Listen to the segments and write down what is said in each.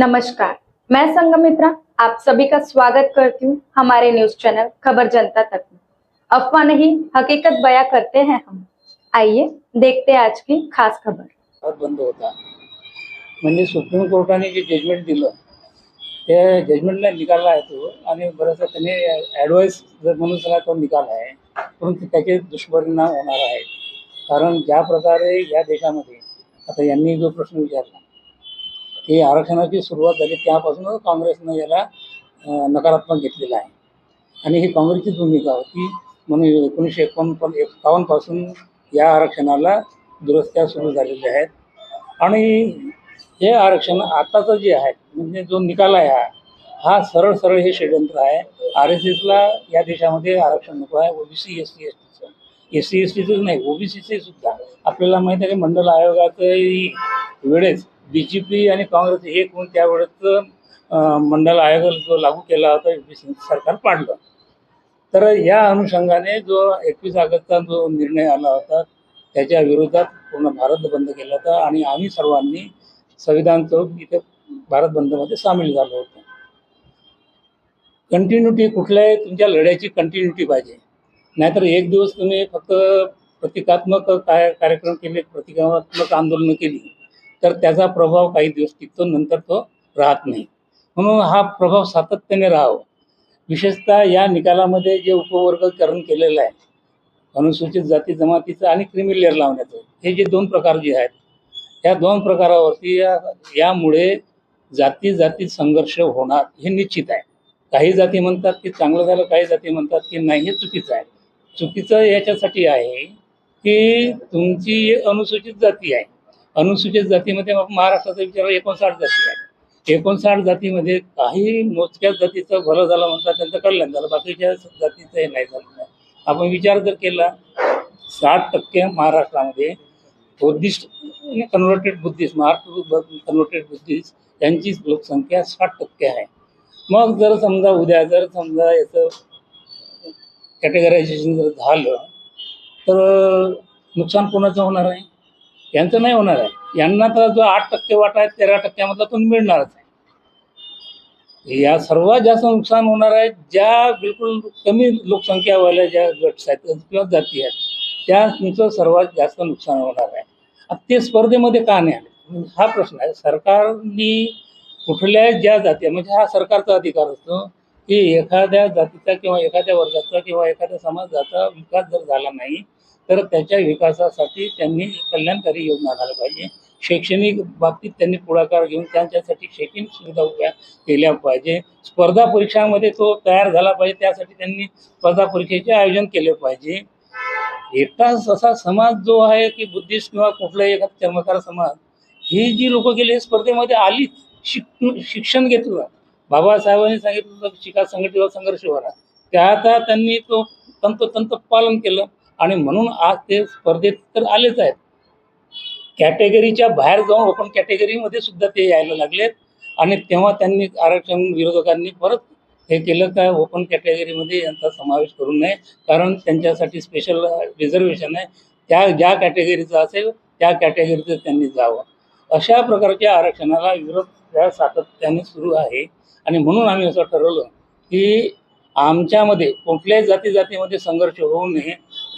नमस्कार, मैं संगमित्रा आप सभी का स्वागत करती हूँ हमारे न्यूज़ चैनल खबर जनता तक में। अफवाह नहीं, हकीकत बयां करते हैं हम। आइए, देखते हैं आज की खास खबर। बंद होता। म्हणजे सुप्रीम कोर्टाने जे जजमेंट दिलं। त्या जजमेंटला निकाल आहे तो आणि बराचसा त्याने ॲडवाईस जर तो निकाल आहे परंतु त्याचे दुष्परिणाम होणार आहेत कारण ज्या प्रकारे या देशामध्ये आता यांनी जो प्रश्न विचारला ही आरक्षणाची सुरुवात झाली त्यापासूनच काँग्रेसनं याला नकारात्मक घेतलेला आहे. आणि ही काँग्रेसचीच भूमिका होती. म्हणून एकोणीसशे एकोणपन्न एकावन्नपासून या आरक्षणाला दुरुस्त्या सुरू झालेल्या आहेत. आणि हे आरक्षण आताचं जे आहे म्हणजे जो निकाल आहे हा हा सरळ सरळ हे षडयंत्र आहे. आर एस एसला या देशामध्ये आरक्षण नको आहे. ओबीसी एस टी एस टीचं एस सी एस टीचंच नाही ओबीसीचे सुद्धा. आपल्याला माहीत आहे की मंडल आयोगाचंही वेळेस बी जे पी आणि काँग्रेस हे कोण त्यावेळेस मंडल आयोग जो लागू केला होता ओबीसी सरकार पाडलं. तर या अनुषंगाने जो एकवीस ऑगस्टचा जो निर्णय आला होता त्याच्या विरोधात पूर्ण भारत बंद केला होता आणि आम्ही सर्वांनी संविधान चौक इथे भारत बंदमध्ये सामील झालो होतो. कंटिन्युटी कुठल्याही तुमच्या लढ्याची कंटिन्युटी पाहिजे. नाहीतर एक दिवस तुम्ही फक्त प्रतिकात्मक काय कार्यक्रम केले प्रतिकात्मक आंदोलनं केली. तर त्याचा प्रभाव काही दिवस टिकतो नंतर तो राहत नाही. म्हणून हा प्रभाव सातत्याने राहावा. विशेषतः या निकालामध्ये जे उपवर्गकरण केलेलं आहे अनुसूचित जाती जमातीचं आणि क्रिमिलेअर लावण्याचं हे जे दोन प्रकार जे आहेत या दोन प्रकारावरती या यामुळे जाती जाती संघर्ष होणार हे निश्चित आहे. काही जाती म्हणतात की चांगलं झालं काही जाती म्हणतात की नाही हे चुकीचं आहे. चुकीचं याच्यासाठी आहे की तुमची अनुसूचित जाती आहे अनुसूचित जातीमध्ये मग महाराष्ट्राचा विचार एकोणसाठ जाती आहे. एकोणसाठ जातीमध्ये काही मोजक्याच जातीचं भलं झालं म्हणतात त्यांचं कल्याण झालं. बाकीच्या जातीचं हे नाही झालं. नाही आपण विचार जर केला साठ टक्के महाराष्ट्रामध्ये Buddhist converted Buddhist Maharashtra converted Buddhist यांची लोकसंख्या साठ टक्के आहे. मग जर समजा उद्या जर समजा याचं कॅटेगरायझेशन जर झालं तर नुकसान कोणाचं होणार आहे? यांचं नाही होणार आहे. यांना तर जो आठ टक्के वाटा आहे तेरा टक्क्यामधला तो मिळणारच आहे. या सर्वात जास्त नुकसान होणार आहे ज्या बिलकुल कमी लोकसंख्यावाल्या ज्या गट्स आहेत किंवा जाती आहेत त्यांचं सर्वात जास्त नुकसान होणार आहे. ते स्पर्धेमध्ये का नाही आले? हा प्रश्न आहे. सरकारनी कुठल्या ज्या जाती म्हणजे हा सरकारचा अधिकार असतो की एखाद्या जातीचा किंवा एखाद्या वर्गाचा किंवा एखाद्या समाजाचा विकास जर झाला नाही तर त्याच्या विकासासाठी त्यांनी कल्याणकारी योजना आणायला पाहिजे. शैक्षणिक बाबतीत त्यांनी पुढाकार घेऊन त्यांच्यासाठी शैक्षणिक सुविधा उभ्या केल्या पाहिजे. स्पर्धा परीक्षांमध्ये तो तयार झाला पाहिजे त्यासाठी त्यांनी स्पर्धा परीक्षेचे आयोजन केले पाहिजे. एकटाच असा समाज जो आहे की बुद्धिस्ट किंवा कुठलाही एखादा चर्मकार समाज ही जी लोक गेली स्पर्धेमध्ये आलीच. शिक शिक्षण घेतलं बाबासाहेबांनी सांगितलं होतं की शिका संघटित संघर्ष व्हावा. आता त्यांनी तो तंतोतंत पालन केलं. आणि म्हणून आज ते स्पर्धेत तर आलेच आहेत. कॅटेगरीच्या बाहेर जाऊन ओपन कॅटेगरीमध्ये सुद्धा ते यायला लागलेत. आणि तेव्हा त्यांनी आरक्षण विरोधकांनी परत हे केलं का ओपन कॅटेगरीमध्ये यांचा समावेश करू नये. कारण त्यांच्यासाठी स्पेशल रिझर्वेशन आहे. त्या ज्या कॅटेगरीचं असेल त्या कॅटेगरीचं त्यांनी जावं. अशा प्रकारच्या आरक्षणाला विरोध या सातत्याने सुरू आहे. आणि म्हणून आम्ही असं ठरवलं की आमच्यामध्ये कुठल्याही जाती जातीमध्ये संघर्ष होऊ नये.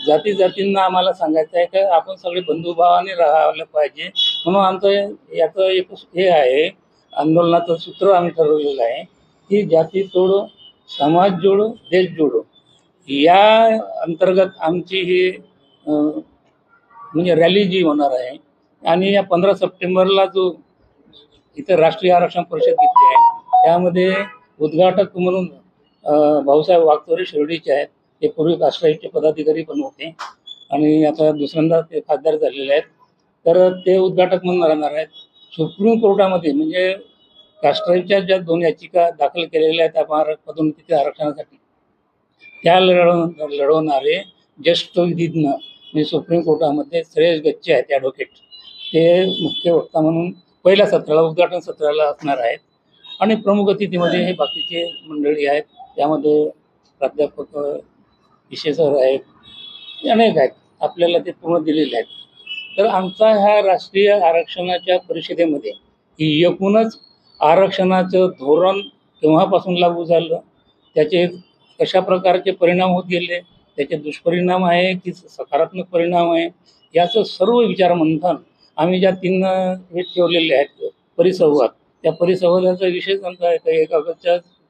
जाती जातींना आम्हाला सांगायचं आहे की आपण सगळे बंधुभावाने राहायला पाहिजे. म्हणून आमचं याचं एक हे आहे आंदोलनाचं सूत्र आम्ही ठरवलेलं आहे की जाती तोडो समाज जोडो देश जोडो. या अंतर्गत आमची ही म्हणजे रॅली जी होणार आहे आणि या पंधरा सप्टेंबरला जो इथं राष्ट्रीय आरक्षण परिषद घेतली आहे त्यामध्ये उद्घाटक म्हणून भाऊसाहेब वागतोरे शिर्डीचे आहेत. ते पूर्वी राष्ट्रवादीचे पदाधिकारी पण होते. आणि आता दुसऱ्यांदा ते खासदार झालेले आहेत. तर ते उद्घाटक म्हणून राहणार आहेत. सुप्रीम कोर्टामध्ये म्हणजे राष्ट्रवादीच्या ज्या दोन याचिका दाखल केलेल्या आहेत त्या पदोन्नतीच्या आरक्षणासाठी. त्या लढव लढवणारे ज्येष्ठ विधिज्ञ म्हणजे सुप्रीम कोर्टामध्ये श्रेयस गच्चे आहेत ॲडव्होकेट ते मुख्य वक्ता म्हणून पहिल्या सत्राला उद्घाटन सत्राला असणार आहेत. आणि प्रमुख अतिथीमध्ये हे बाकीचे मंडळी आहेत. त्यामध्ये प्राध्यापक विशेष सर आहेत. अनेक आहेत. आपल्याला ते पूर्ण दिलेले आहेत. तर आमचा ह्या राष्ट्रीय आरक्षणाच्या परिषदेमध्ये ही एकूणच आरक्षणाचं धोरण केव्हापासून लागू झालं? त्याचे कशा प्रकारचे परिणाम होत गेले? त्याचे दुष्परिणाम आहे की सकारात्मक परिणाम आहे? याचं सर्व विचार मंथन आम्ही ज्या तीन अ, हे ठेवलेले आहेत परिसंवाद. त्या परिसंवादाचा विषय आमचा आहे तर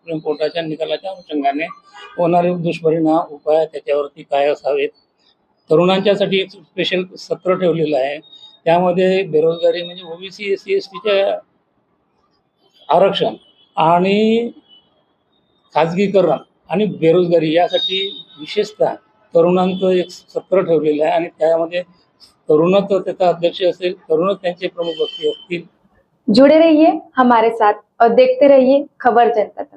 सुप्रीम कोर्टाच्या निकालाच्या अनुषंगाने होणारे दुष्परिणाम उपाय त्याच्यावरती काय असावेत? तरुणांच्यासाठी एक स्पेशल सत्र ठेवलेलं आहे. त्यामध्ये बेरोजगारी म्हणजे ओबीसी एस सी एस टीच्या आरक्षण आणि खाजगीकरण आणि बेरोजगारी यासाठी विशेषतः तरुणांचं एक सत्र ठेवलेलं आहे आणि त्यामध्ये तरुणच त्याचा अध्यक्ष असेल तरुणच त्यांचे प्रमुख व्यक्ती असतील. जुड़े रहिए हमारे साथ और देखते रहिए खबर जनता तक.